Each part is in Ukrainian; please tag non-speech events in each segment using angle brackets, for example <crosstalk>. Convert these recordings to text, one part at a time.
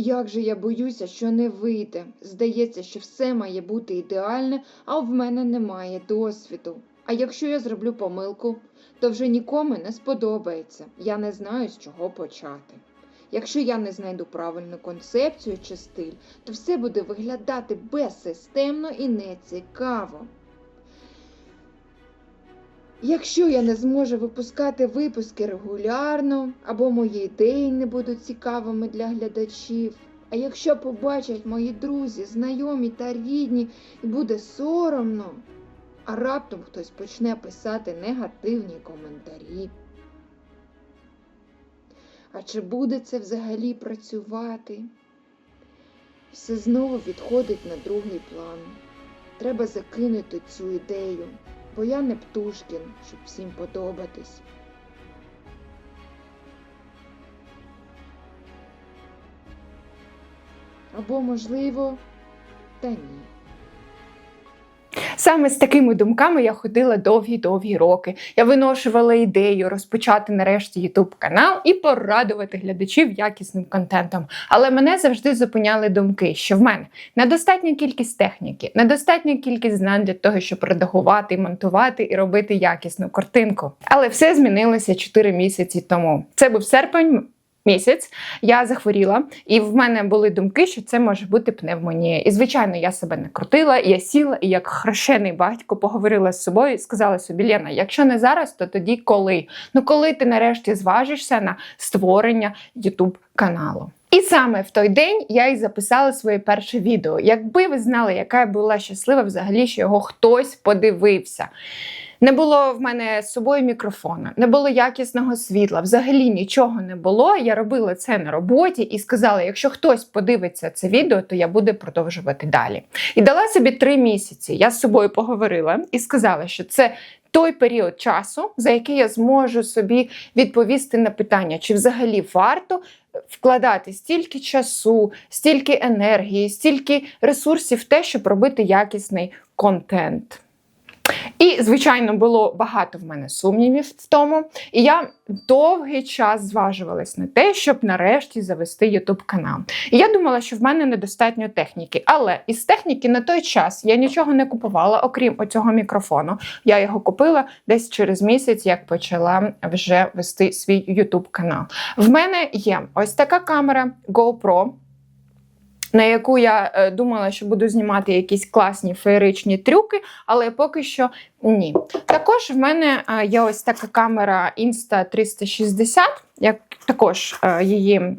Як же я боюся, що не вийде. Здається, що все має бути ідеальне, а в мене немає досвіду. А якщо я зроблю помилку, то вже нікому не сподобається. Я не знаю, з чого почати. Якщо я не знайду правильну концепцію чи стиль, то все буде виглядати безсистемно і нецікаво. Якщо я не зможу випускати випуски регулярно, або мої ідеї не будуть цікавими для глядачів, а якщо побачать мої друзі, знайомі та рідні, і буде соромно, а раптом хтось почне писати негативні коментарі. А чи буде це взагалі працювати? Все знову відходить на другий план. Треба закинути цю ідею, бо я не Птушкін, щоб всім подобатись. Або, можливо, та ні. Саме з такими думками я ходила довгі-довгі роки. Я виношувала ідею розпочати нарешті YouTube канал і порадувати глядачів якісним контентом. Але мене завжди зупиняли думки, що в мене недостатня кількість техніки, недостатня кількість знань для того, щоб редагувати, монтувати і робити якісну картинку. Але все змінилося 4 місяці тому. Це був серпень. Місяць я захворіла, і в мене були думки, що це може бути пневмонія. І звичайно, я себе не крутила, я сіла і як хрещений батько поговорила з собою і сказала собі: Лена, якщо не зараз, то тоді коли? Ну коли ти нарешті зважишся на створення youtube каналу? І саме в той день я і записала своє перше відео. Якби ви знали, яка я була щаслива взагалі, що його хтось подивився. Не було в мене з собою мікрофона, не було якісного світла, взагалі нічого не було. Я робила це на роботі і сказала: якщо хтось подивиться це відео, то я буду продовжувати далі. І дала собі три місяці. Я з собою поговорила і сказала, що це. Той період часу, за який я зможу собі відповісти на питання, чи взагалі варто вкладати стільки часу, стільки енергії, стільки ресурсів в те, щоб робити якісний контент. І, звичайно, було багато в мене сумнівів в тому. І я довгий час зважувалась на те, щоб нарешті завести YouTube канал. І я думала, що в мене недостатньо техніки. Але із техніки на той час я нічого не купувала, окрім оцього мікрофону. Я його купила десь через місяць, як почала вже вести свій YouTube канал. В мене є ось така камера GoPro на яку я е, думала, що буду знімати якісь класні феєричні трюки, але поки що ні. Також в мене е, є ось така камера Insta360, як також е, її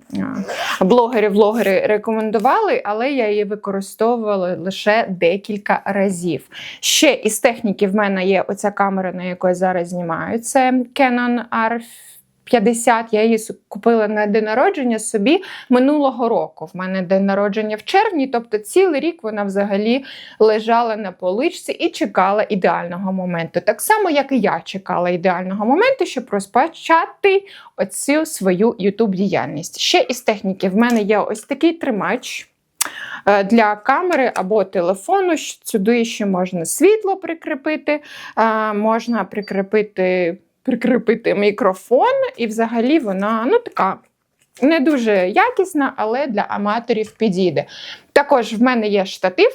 блогери-влогери рекомендували, але я її використовувала лише декілька разів. Ще із техніки в мене є оця камера, на яку я зараз знімаю. Це Canon R 50, я її купила на день народження собі минулого року. В мене день народження в червні, тобто цілий рік вона взагалі лежала на поличці і чекала ідеального моменту. Так само, як і я чекала ідеального моменту, щоб розпочати оцю свою youtube діяльність. Ще із техніки в мене є ось такий тримач. е, Для камери або телефону сюди ще можна світло прикріпити, е, можна прикріпити прикріпити мікрофон, і взагалі вона ну така. Не дуже якісна, але для аматорів підійде. Також в мене є штатив,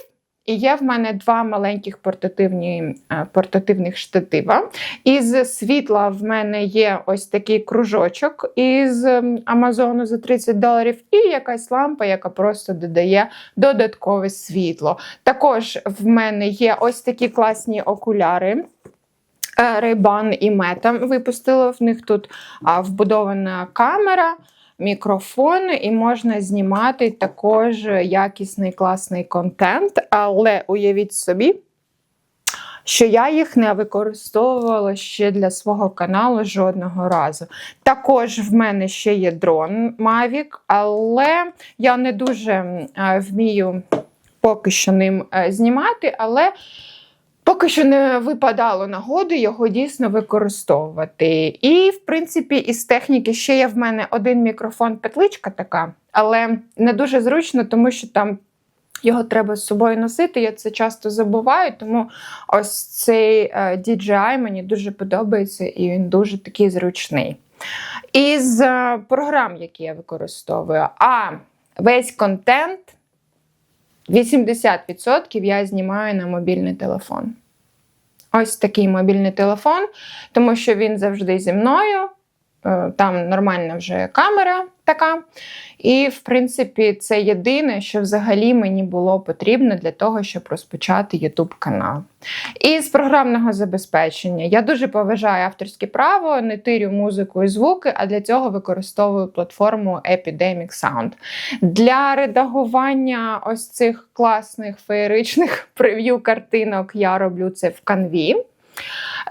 і є в мене два маленьких портативні, е, портативних штатива. Із світла в мене є ось такий кружочок із ем, Амазону за 30 доларів, і якась лампа, яка просто додає додаткове світло. Також в мене є ось такі класні окуляри. Ray-Ban і Meta випустили в них тут вбудована камера, мікрофон, і можна знімати також якісний класний контент. Але уявіть собі, що я їх не використовувала ще для свого каналу жодного разу. Також в мене ще є дрон Mavic, але я не дуже вмію поки що ним е, знімати. але Поки що не випадало нагоди його дійсно використовувати. І, в принципі, із техніки ще є в мене один мікрофон, петличка така, але не дуже зручно, тому що там його треба з собою носити. Я це часто забуваю, тому ось цей е, DJI мені дуже подобається і він дуже такий зручний. Із е, програм, які я використовую, а весь контент 80% я знімаю на мобільний телефон. Ось такий мобільний телефон, тому що він завжди зі мною. Е, Там нормальна вже камера така. І, в принципі, це єдине, що взагалі мені було потрібно для того, щоб розпочати YouTube канал. І з програмного забезпечення я дуже поважаю авторське право, не тирю музику і звуки, а для цього використовую платформу Epidemic Sound. Для редагування ось цих класних феєричних <laughs> прев'ю картинок я роблю це в Canvі.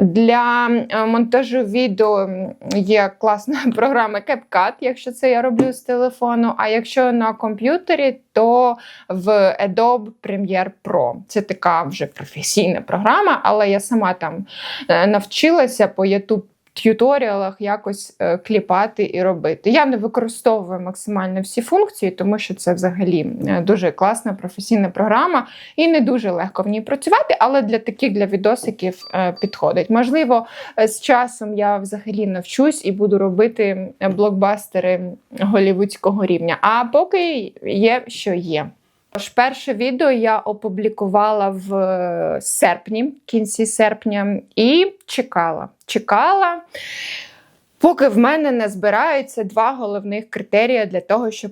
Для е, монтажу відео є класна <laughs> програма CapCut, якщо це я роблю з телефону. А якщо на комп'ютері, то в Adobe Premiere Pro. Це така вже професійна програма, але я сама там е, навчилася по YouTube т'юторіалах якось е, кліпати і робити. Я не використовую максимально всі функції, тому що це взагалі е, дуже класна професійна програма і не дуже легко в ній працювати, але для таких для відосиків е, підходить. Можливо, з часом я взагалі навчусь і буду робити блокбастери голівудського рівня. А поки є, що є. Тож перше відео я опублікувала в е, серпні, кінці серпня, і чекала. Чекала, поки в мене не збираються два головних критерії для того, щоб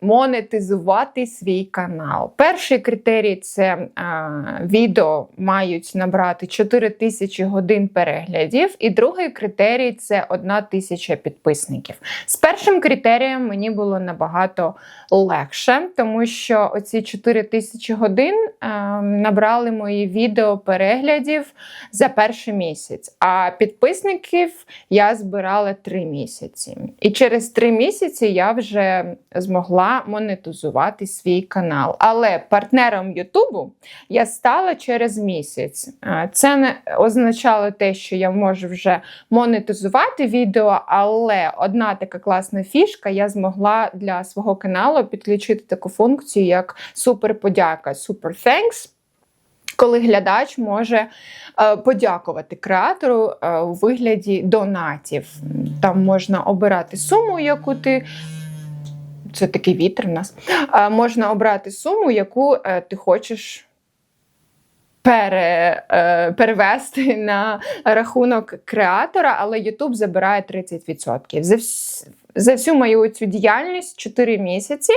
монетизувати свій канал. Перший критерій це а, відео мають набрати 4 тисячі годин переглядів, і другий критерій це 1 тисяча підписників. З першим критерієм мені було набагато легше, тому що оці 4 тисячі годин е, набрали мої відео переглядів за перший місяць. А підписників я збирала 3 місяці. І через 3 місяці я вже змогла монетизувати свій канал. Але партнером Ютубу я стала через місяць. Це не означало те, що я можу вже монетизувати відео, але одна така класна фішка, я змогла для свого каналу підключити таку функцію, як суперподяка, Thanks. Коли глядач може е, подякувати креатору е, у вигляді донатів. Там можна обирати суму, яку ти. Це такий вітер в нас. Е, можна обрати суму, яку ти хочеш пере, перевести на рахунок креатора, але YouTube забирає 30%. За, вс- за всю мою цю діяльність 4 місяці.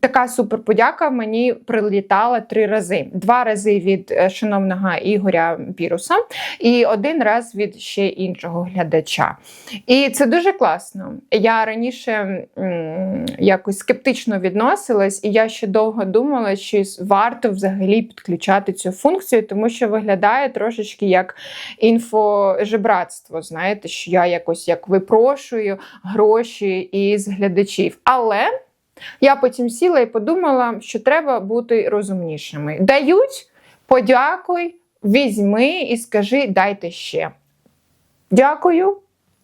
Така суперподяка мені прилітала три рази: два рази від е, шановного Ігоря Піруса, і один раз від ще іншого глядача. І це дуже класно. Я раніше м, якось скептично відносилась, і я ще довго думала, чи варто взагалі підключати цю функцію, тому що виглядає трошечки як інфожебратство. Знаєте, що я якось як випрошую гроші із глядачів. Але я потім сіла і подумала, що треба бути розумнішими. Дають, подякуй, візьми і скажи, дайте ще. Дякую.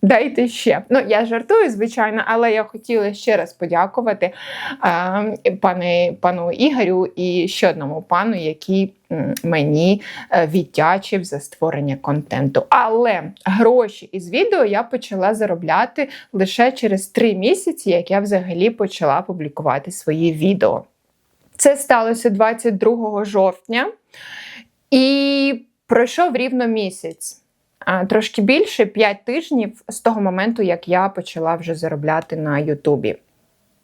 Дайте ще. Ну, я жартую, звичайно, але я хотіла ще раз подякувати е, пане, пану Ігорю і ще одному пану, який мені е, віддячив за створення контенту. Але гроші із відео я почала заробляти лише через три місяці, як я взагалі почала публікувати свої відео. Це сталося 22 жовтня, і пройшов рівно місяць. Трошки більше 5 тижнів з того моменту, як я почала вже заробляти на Ютубі.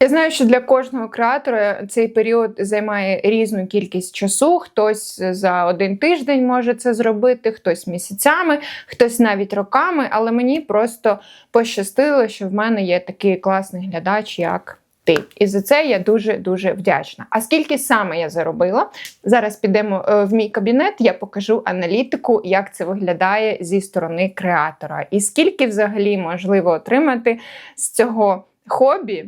Я знаю, що для кожного креатора цей період займає різну кількість часу. Хтось за один тиждень може це зробити, хтось місяцями, хтось навіть роками. Але мені просто пощастило, що в мене є такий класний глядач, як ти. І за це я дуже дуже вдячна. А скільки саме я заробила? Зараз підемо е, в мій кабінет, я покажу аналітику, як це виглядає зі сторони креатора, і скільки взагалі можливо отримати з цього хобі.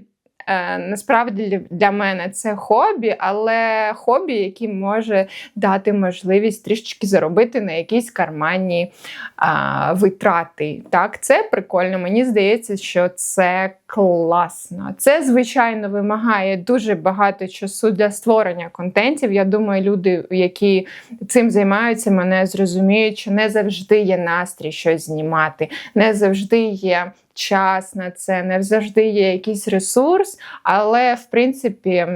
Е, Насправді для мене це хобі, але хобі, яке може дати можливість трішечки заробити на якісь карманні а, витрати. Так, це прикольно. Мені здається, що це класно. Це, звичайно, вимагає дуже багато часу для створення контентів. Я думаю, люди, які цим займаються, мене зрозуміють, що не завжди є настрій щось знімати, не завжди є час на це, не завжди є якийсь ресурс, але в принципі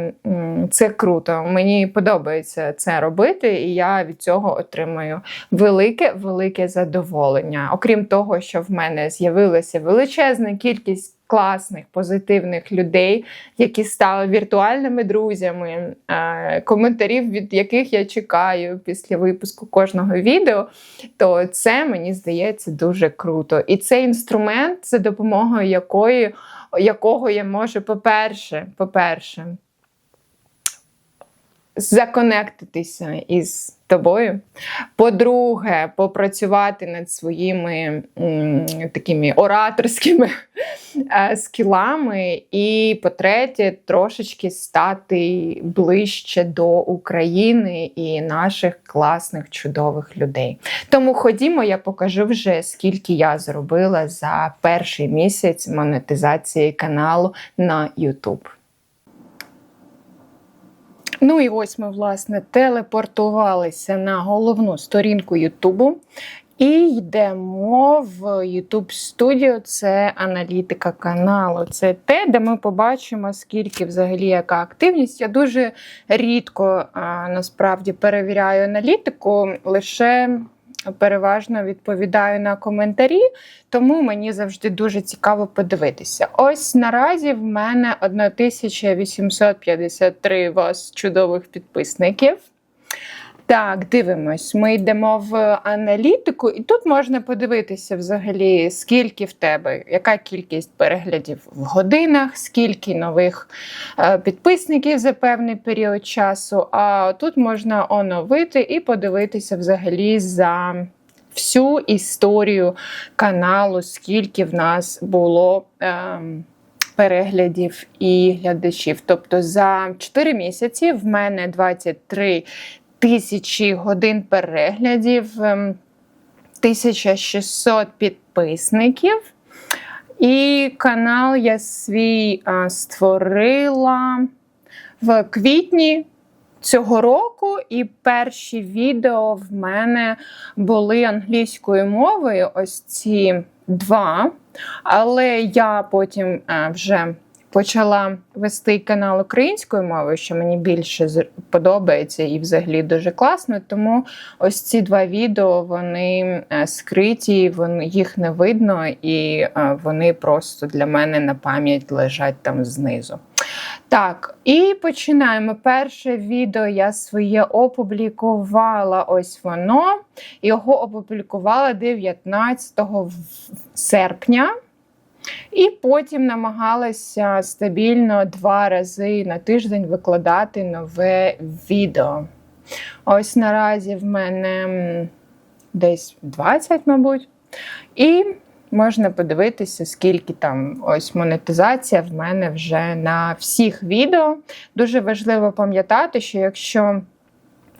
це круто. Мені подобається це робити, і я від цього отримую велике, велике задоволення. Окрім того, що в мене з'явилася величезна кількість класних, позитивних людей, які стали віртуальними друзями, е, коментарів, від яких я чекаю після випуску кожного відео, то це мені здається дуже круто. І це інструмент, за допомогою якої, якого я можу, по-перше, по-перше, законектитися із тобою. По-друге, попрацювати над своїми такими ораторськими <laughs> е, скілами. І по-третє, трошечки стати ближче до України і наших класних, чудових людей. Тому ходімо, я покажу вже, скільки я зробила за перший місяць монетизації каналу на YouTube. Ну і ось ми, власне, телепортувалися на головну сторінку Ютубу. І йдемо в YouTube Studio, це аналітика каналу. Це те, де ми побачимо, скільки взагалі яка активність. Я дуже рідко насправді перевіряю аналітику, лише переважно відповідаю на коментарі, тому мені завжди дуже цікаво подивитися. Ось наразі в мене 1853 вас чудових підписників. Так, дивимось. Ми йдемо в аналітику, і тут можна подивитися взагалі, скільки в тебе, яка кількість переглядів в годинах, скільки нових е, підписників за певний період часу. А тут можна оновити і подивитися взагалі за всю історію каналу, скільки в нас було. ем, Переглядів і глядачів. Тобто за 4 місяці в мене 23 тисячі годин переглядів, ем, 1600 підписників. І канал я свій створила в квітні цього року, і перші відео в мене були англійською мовою, ось ці два. Але я потім а, вже почала вести канал українською мовою, що мені більше подобається і взагалі дуже класно. Тому ось ці два відео вони е, скриті, вони, їх не видно, і е, вони просто для мене на пам'ять лежать там знизу. Так, і починаємо. Перше відео я своє опублікувала. Ось воно. Його опублікувала 19 серпня. І потім намагалася стабільно два рази на тиждень викладати нове відео. Ось наразі в мене десь 20, мабуть. І можна подивитися, скільки там ось монетизація в мене вже на всіх відео. Дуже важливо пам'ятати, що якщо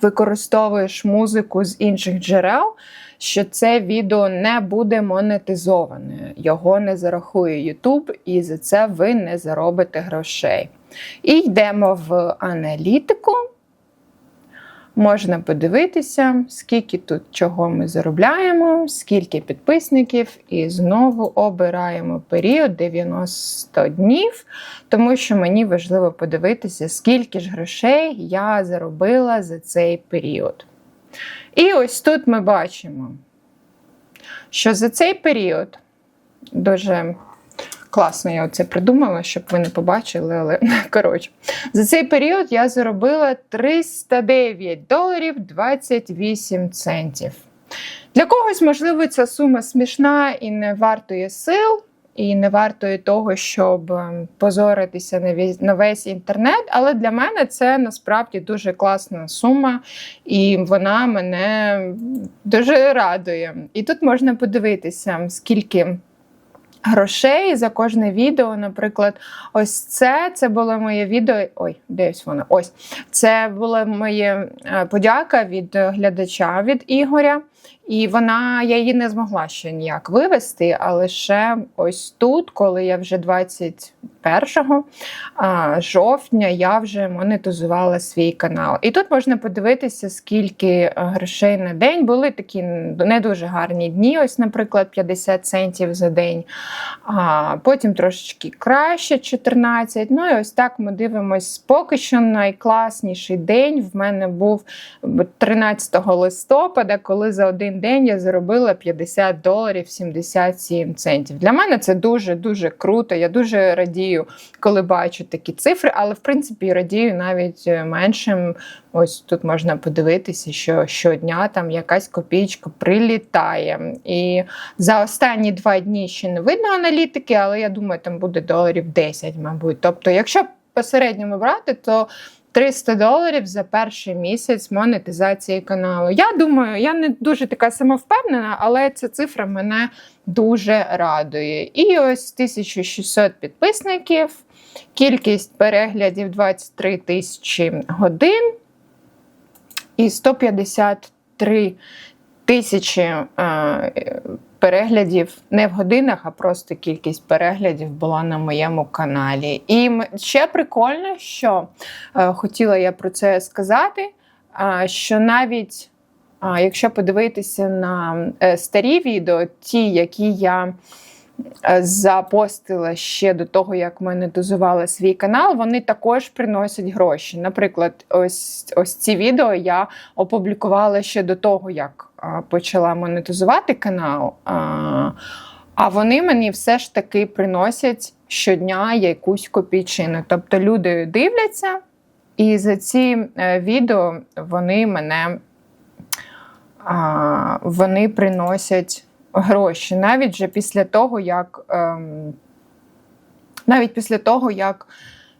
використовуєш музику з інших джерел, що це відео не буде монетизоване, його не зарахує YouTube, і за це ви не заробите грошей. І йдемо в аналітику. Можна подивитися, скільки тут чого ми заробляємо, скільки підписників, і знову обираємо період 90 днів, тому що мені важливо подивитися, скільки ж грошей я заробила за цей період. І ось тут ми бачимо, що за цей період дуже класно я це придумала, щоб ви не побачили, але <laughs> коротше. За цей період я заробила 309 доларів 28 центів. Для когось, можливо, ця сума смішна і не вартує сил, і не вартує того, щоб ем, позоритися на весь, на весь інтернет. Але для мене це насправді дуже класна сума, і вона мене дуже радує. І тут можна подивитися, скільки. Грошей за кожне відео, наприклад, ось це це було моє відео. Ой, десь воно. Ось це була моя е, подяка від глядача від Ігоря. І вона я її не змогла ще ніяк вивести. А лише ось тут, коли я вже 21 а, жовтня, я вже монетизувала свій канал. І тут можна подивитися, скільки е, грошей на день були такі не дуже гарні дні. Ось, наприклад, 50 центів за день. А потім трошечки краще 14. Ну і ось так ми дивимось. Поки що найкласніший день в мене був 13 листопада, коли за один день я заробила 50 доларів 77 центів. Для мене це дуже дуже круто. Я дуже радію, коли бачу такі цифри, але в принципі радію навіть е, меншим. Ось тут можна подивитися, що щодня там якась копійка прилітає. І за останні два дні ще не видно аналітики, але я думаю, там буде доларів 10, мабуть. Тобто, якщо по середньому брати, то 300 доларів за перший місяць монетизації каналу. Я думаю, я не дуже така самовпевнена, але ця цифра мене дуже радує. І ось 1600 підписників, кількість переглядів 23 тисячі годин і 153 тисячі е, переглядів не в годинах, а просто кількість переглядів була на моєму каналі. І ще прикольно, що е, хотіла я про це сказати, що навіть якщо подивитися на е, старі відео, ті, які я запостила ще до того, як монетизувала свій канал, вони також приносять гроші. Наприклад, ось, ось ці відео я опублікувала ще до того, як почала монетизувати канал. А, а вони мені все ж таки приносять щодня якусь копійчину. Тобто люди дивляться, і за ці е, відео вони мене вони приносять гроші. Навіть вже після того, як ем, навіть після того, як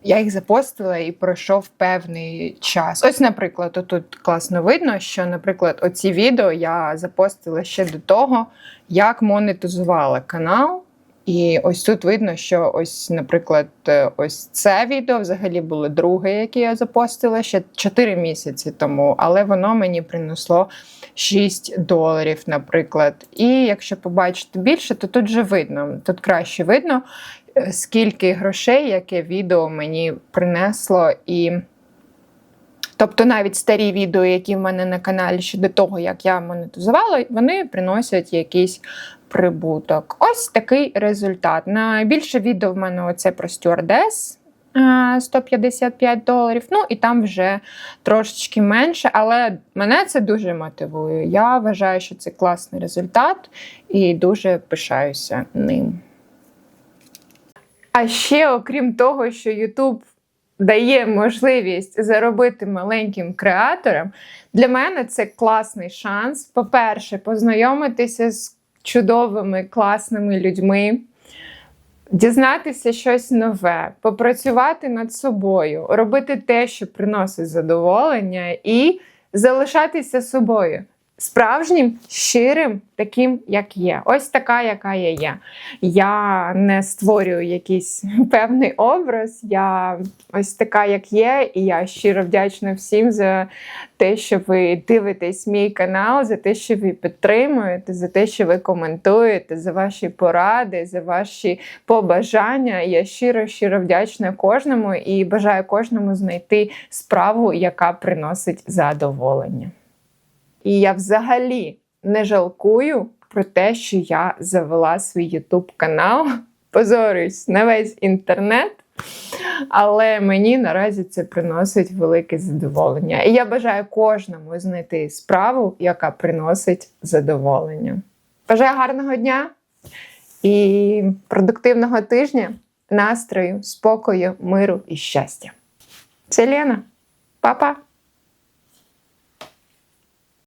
я їх запостила і пройшов певний час. Ось, наприклад, тут класно видно, що, наприклад, оці відео я запостила ще до того, як монетизувала канал. І ось тут видно, що ось, наприклад, е, ось це відео взагалі було друге, яке я запостила ще 4 місяці тому, але воно мені принесло 6 доларів, наприклад. І якщо побачити більше, то тут вже видно, тут краще видно, е, скільки грошей, яке відео мені принесло. І Тобто навіть старі відео, які в мене на каналі ще до того, як я монетизувала, вони приносять якийсь прибуток. Ось такий результат. Найбільше відео в мене оце про стюардес. е, 155 доларів. Ну і там вже трошечки менше, але мене це дуже мотивує. Я вважаю, що це класний результат і дуже пишаюся ним. А ще, окрім того, що YouTube дає можливість заробити маленьким креаторам, для мене це класний шанс. По-перше, познайомитися з чудовими, класними людьми, дізнатися щось нове, попрацювати над собою, робити те, що приносить задоволення, і залишатися собою. Справжнім, щирим, таким, як є. Ось така, яка я є. Я не створюю якийсь <laughs> певний образ. Я ось така, як є, і я щиро вдячна всім за те, що ви дивитесь мій канал, за те, що ви підтримуєте, за те, що ви коментуєте, за ваші поради, за ваші побажання. Я щиро, щиро вдячна кожному і бажаю кожному знайти справу, яка приносить задоволення. І я взагалі не жалкую про те, що я завела свій YouTube канал. <laughs> Позорюсь на весь інтернет. Але мені наразі це приносить велике задоволення. І я бажаю кожному знайти справу, яка приносить задоволення. Бажаю гарного дня і продуктивного тижня, настрою, спокою, миру і щастя. Це Лена. Па-па!